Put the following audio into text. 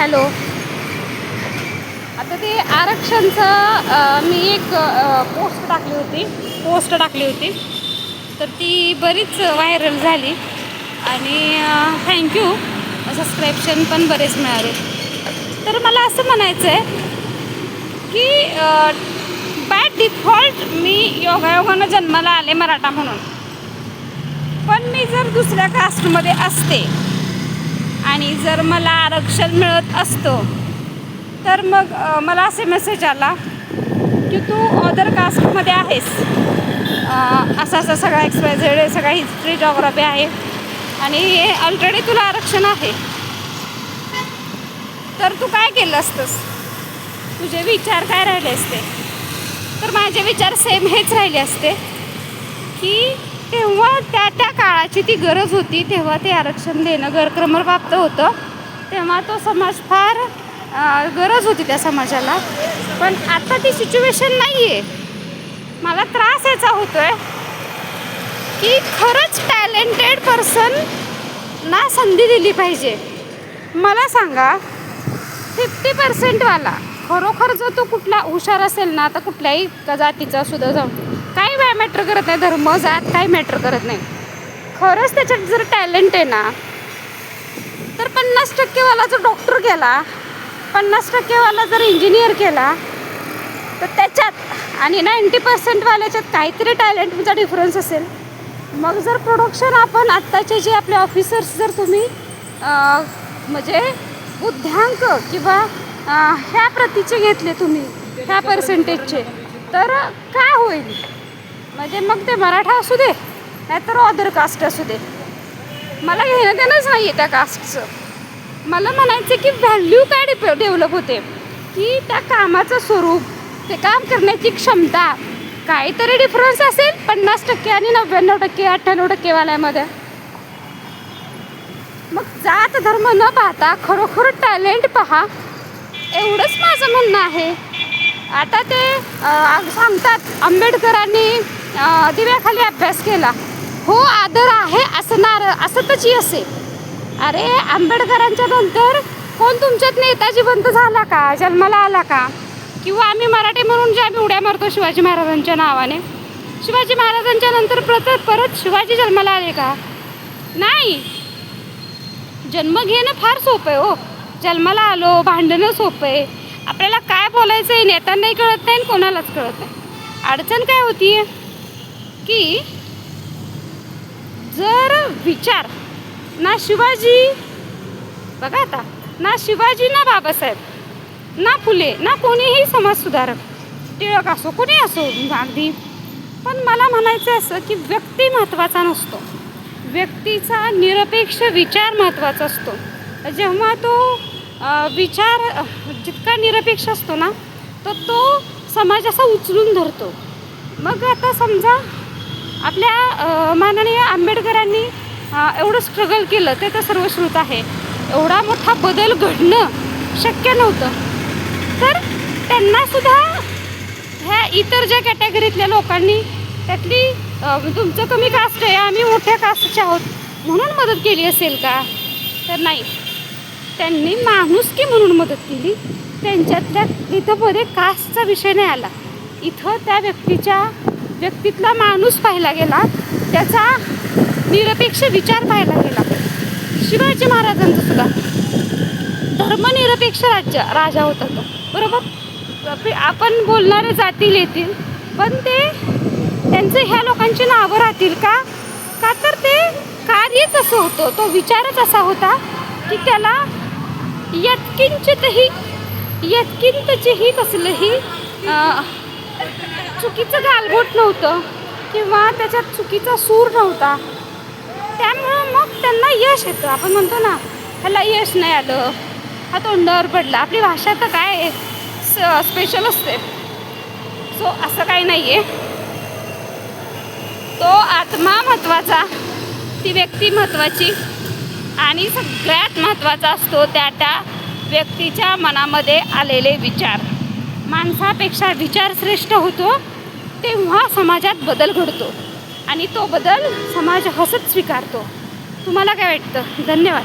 Hello. आता ते आरक्षणचं मी एक पोस्ट टाकली होती. पोस्ट टाकली होती. तर ती बरीच व्हायरल झाली. आणि थँक्यू सबस्क्रिप्शन पण बरेच मिळाले. तर मला असं म्हणायचं आहे की बाय डिफॉल्ट मी योगायोगानं जन्माला आले मराठा म्हणून. पण मी जर दुसऱ्या कास्टमध्ये असते आणि जर मला आरक्षण मिळत असतं तर मग मला असे मेसेज आला की तू अदर कास्टमध्ये आहेस. असा असा सगळा एक्सपायझेड सगळा हिस्ट्री जॉग्राफी आहे. आणि हे ऑलरेडी तुला आरक्षण आहे. तर तू काय केलं असतंस? तुझे विचार काय राहिले असते? तर माझे विचार सेम हेच राहिले असते की तेव्हा त्या त्या काळाची ती गरज होती तेव्हा ते आरक्षण देणं गैरक्रमप्राप्त होतं. तेव्हा तो समाज फार गरज होती त्या समाजाला. पण आता ती सिच्युएशन नाही आहे मला त्रास याचा होतो आहे की खरंच टॅलेंटेड पर्सन ना संधी दिली पाहिजे. मला सांगा फिफ्टी पर्सेंटवाला खरोखर जर तो कुठला हुशार असेल ना आता कुठल्याही जातीचा सुद्धा जाऊन काही वेळ मॅटर करत नाही धर्म जात काही मॅटर करत नाही. खरंच त्याच्यात जर टॅलेंट आहे ना तर पन्नास टक्केवाला जर डॉक्टर केला पन्नास टक्केवाला जर इंजिनियर केला तर त्याच्यात आणि नाईंटी पर्सेंटवाल्याच्यात काहीतरी टॅलेंटचा डिफरन्स असेल. मग जर प्रोडक्शन आपण आत्ताचे जे आपले ऑफिसर्स जर तुम्ही म्हणजे बुद्ध्यांक किंवा ह्या प्रतीचे घेतले तुम्ही ह्या पर्सेंटेजचे तर काय होईल? म्हणजे मग ते मराठा असू दे नाहीतर अदर कास्ट असू दे. मला घेणं देणंच नाही आहे त्या कास्टचं मला म्हणायचं की व्हॅल्यू काय डिप डेव्हलप होते? की त्या कामाचं स्वरूप ते काम करण्याची क्षमता काहीतरी डिफरन्स असेल पन्नास टक्के आणि नव्याण्णव टक्के अठ्ठ्याण्णव टक्केवाल्यामध्ये. मग जात धर्म न पाहता खरोखर टॅलेंट पहा. एवढंच माझं म्हणणं आहे. आता ते सांगतात आंबेडकरांनी दिव्याखाली अभ्यास केला. हो आदर आहे असणार असतच असे. अरे आंबेडकरांच्या नंतर कोण तुमच्यात नेताजी जिवंत झाला का? जन्माला आला का? किंवा आम्ही मराठी म्हणून जे आम्ही उड्या मारतो शिवाजी महाराजांच्या नावाने? शिवाजी महाराजांच्या नंतर परत परत शिवाजी जन्माला आले का? नाही. जन्म घेणं फार सोपं आहे हो. जन्माला आलो भांडणं सोपं आहे. आपल्याला काय बोलायचं आहे नेत्यांनाही कळत नाही आणि कोणालाच कळत नाही. अडचण काय होती? की जर विचार ना शिवाजी बघा आता ना शिवाजी ना बाबासाहेब ना फुले ना कोणीही समाजसुधारक टिळक असो कोणी असो अगदी पण मला म्हणायचं असं की व्यक्ती महत्त्वाचा नसतो. व्यक्तीचा निरपेक्ष विचार महत्त्वाचा असतो. जेव्हा तो विचार जितका निरपेक्ष असतो ना तर तो समाज असा उचलून धरतो. मग आता समजा आपल्या माननीय आंबेडकरांनी एवढं स्ट्रगल केलं ते तर सर्वश्रुत आहे. एवढा मोठा बदल घडणं शक्य नव्हतं. तर त्यांनासुद्धा ह्या इतर ज्या कॅटेगरीतल्या लोकांनी त्यातली तुमचं कमी कास्ट आहे आम्ही मोठ्या कास्टचे आहोत म्हणून मदत केली असेल का? तर नाही. त्यांनी माणुसकी म्हणून मदत केली. त्यांच्यातल्या इथं मध्ये कास्टचा विषय नाही आला. इथं त्या व्यक्तीच्या व्यक्तीतला माणूस पाहिला गेला. त्याचा निरपेक्ष विचार पाहिला गेला. शिवाजी महाराजांचं सुद्धा. धर्मनिरपेक्ष राज्य राजा होता तो. बरोबर? आपण बोलणारे जातील येतील. पण ते त्यांचे ह्या लोकांची नावं राहतील का? का तर ते कार्यच असं होतं. तो विचारच असा होता की त्याला यत्किंचितही यत्किंतचेही कसलंही चुकीचं गालबोट नव्हतं किंवा त्याच्यात चुकीचा सूर नव्हता. त्यामुळं मग त्यांना यश येतं. आपण म्हणतो ना ह्याला यश नाही आलं. हा तोंडावर पडला. आपली भाषा तर काय स स्पेशल असते. सो असं काही नाही आहे तो आत्मा महत्त्वाचा ती व्यक्ती महत्त्वाची आणि सगळ्यात महत्त्वाचा असतो त्या त्या व्यक्तीच्या मनामध्ये आलेले विचार. माणसापेक्षा विचार श्रेष्ठ होतो तेव्हा समाजात बदल घडतो आणि तो बदल समाज हसत स्वीकारतो. तुम्हाला काय वाटतं? धन्यवाद.